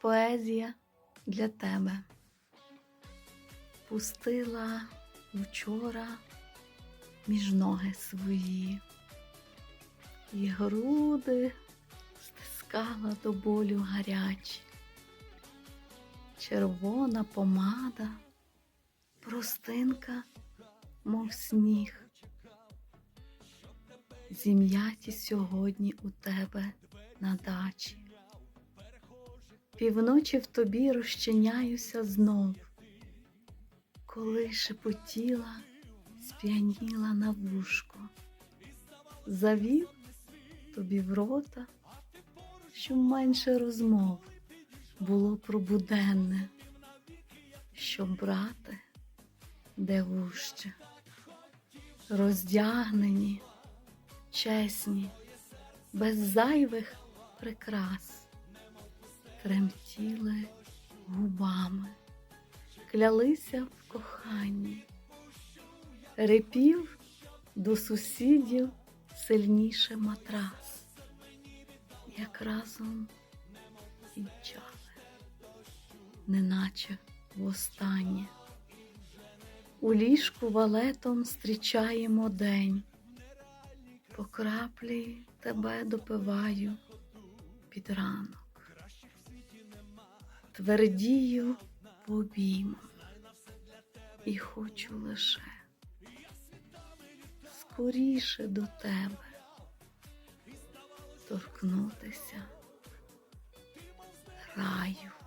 поезія для тебе. Пустила вчора між ноги свої, і груди стискала до болю гарячі. Червона помада, простинка, мов сніг. Зім'яті сьогодні у тебе на дачі. Півночі в тобі розчиняюся знов, коли шепотіла, сп'яніла на вушко, завів тобі в рота, щоб менше розмов було пробуденне, щоб брати де вуще, роздягнені, чесні, без зайвих прикрас, тремтіли губами, клялися в коханні, репів до сусідів сильніше матрас, як разом кінчали, неначе востаннє. У ліжку валетом зустрічаємо день, по краплі тебе допиваю під ранок, твердію в обіймах і хочу лише скоріше до тебе торкнутися раю.